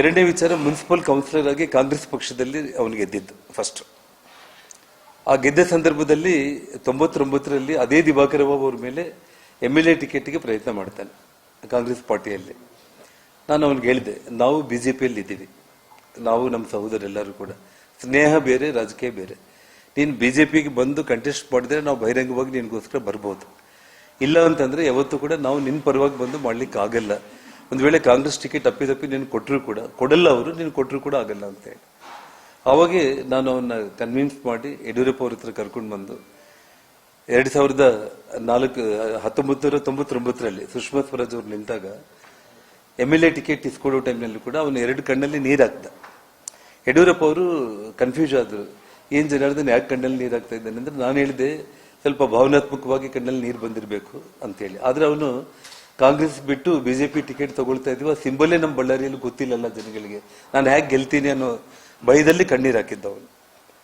ಎರಡನೇ ವಿಚಾರ municipal counsellor ಆಗಿ ಕಾಂಗ್ರೆಸ್ ಪಕ್ಷದಲ್ಲಿ ಅವನು ಗೆದ್ದಿದ್ದು ಫಸ್ಟ್ ಆ ಗೆದ್ದ ಸಂದರ್ಭದಲ್ಲಿ ತೊಂಬತ್ತೊಂಬತ್ತರಲ್ಲಿ ಅದೇ ದಿವಾಕರ ಬಾಬು ಅವ್ರ ಮೇಲೆ ಎಂ ಎಲ್ ಎ ಟಿಕೆಟ್ಗೆ ಪ್ರಯತ್ನ ಮಾಡ್ತಾನೆ ಕಾಂಗ್ರೆಸ್ ಪಾರ್ಟಿಯಲ್ಲಿ. ನಾನು ಅವನಿಗೆ ಹೇಳಿದೆ, ನಾವು ಬಿ ಜೆ ಪಿಯಲ್ಲಿ ಇದ್ದೀವಿ. ನಾವು ನಮ್ಮ ಸಹೋದರೆಲ್ಲರೂ ಕೂಡ. ಸ್ನೇಹ ಬೇರೆ, ರಾಜಕೀಯ ಬೇರೆ. ನೀನು ಬಿ ಜೆ ಪಿಗೆ ಬಂದು ಕಂಟೆಸ್ಟ್ ಮಾಡಿದ್ರೆ ನಾವು ಬಹಿರಂಗವಾಗಿ ನಿನಗೋಸ್ಕರ ಬರ್ಬೋದು. ಇಲ್ಲ ಅಂತಂದ್ರೆ ಯಾವತ್ತೂ ಕೂಡ ನಾವು ನಿನ್ನ ಪರವಾಗಿ ಬಂದು ಮಾಡ್ಲಿಕ್ಕೆ ಆಗಲ್ಲ ಒಂದು ವೇಳೆ ಕಾಂಗ್ರೆಸ್ ಟಿಕೆಟ್ ಅಪ್ಪಿದಪ್ಪಿ ನೀನು ಕೊಟ್ಟರು ಕೂಡ, ಕೊಡಲ್ಲ ಅವರು, ನೀನು ಕೊಟ್ಟರು ಕೂಡ ಆಗಲ್ಲ ಅಂತ ಹೇಳಿ. ಅವಾಗೆ ನಾನು ಅವನ್ನ ಕನ್ವಿನ್ಸ್ ಮಾಡಿ ಯಡಿಯೂರಪ್ಪ ಅವ್ರ ಹತ್ರ ಕರ್ಕೊಂಡು ಬಂದು, ಎರಡು ಸಾವಿರದ ನಾಲ್ಕು ಹತ್ತೊಂಬತ್ತು ತೊಂಬತ್ತೊಂಬತ್ತರಲ್ಲಿ ಸುಷ್ಮಾ ಸ್ವರಾಜ್ ಅವ್ರು ನಿಂತಾಗ ಎಂ ಎಲ್ ಎ ಟಿಕೆಟ್ ಇಸ್ಕೊಡೋ ಟೈಮ್ನಲ್ಲಿ ಕೂಡ ಅವನು ಎರಡು ಕಣ್ಣಲ್ಲಿ ನೀರು ಹಾಕ್ದ. ಯಡಿಯೂರಪ್ಪ ಅವರು ಕನ್ಫ್ಯೂಸ್ ಆದ್ರು. ಜನ ಜನಾರ್ದನ್ ಯಾಕೆ ಕಣ್ಣಲ್ಲಿ ನೀರು ಹಾಕ್ತಾ ಇದ್ದಾನೆ? ಅಂದ್ರೆ ನಾನು ಹೇಳಿದೆ, ಸ್ವಲ್ಪ ಭಾವನಾತ್ಮಕವಾಗಿ ಕಣ್ಣಲ್ಲಿ ನೀರು ಬಂದಿರಬೇಕು ಅಂತೇಳಿ ಆದರೆ ಅವನು ಕಾಂಗ್ರೆಸ್ ಬಿಟ್ಟು ಬಿಜೆಪಿ ಟಿಕೆಟ್ ತಗೊಳ್ತಾ ಇದೀವ ಸಿಂಬಲ್ ನಮ್ಮ ಬಳ್ಳಾರಿಯಲ್ಲಿ ಗೊತ್ತಿಲ್ಲಲ್ಲ ಜನಗಳಿಗೆ. ನಾನು ಹೇಗೆ ಗೆಲ್ತೀನಿ ಅನ್ನೋ ಭಯದಲ್ಲಿ ಕಣ್ಣೀರು ಹಾಕಿದ್ದ ಅವನು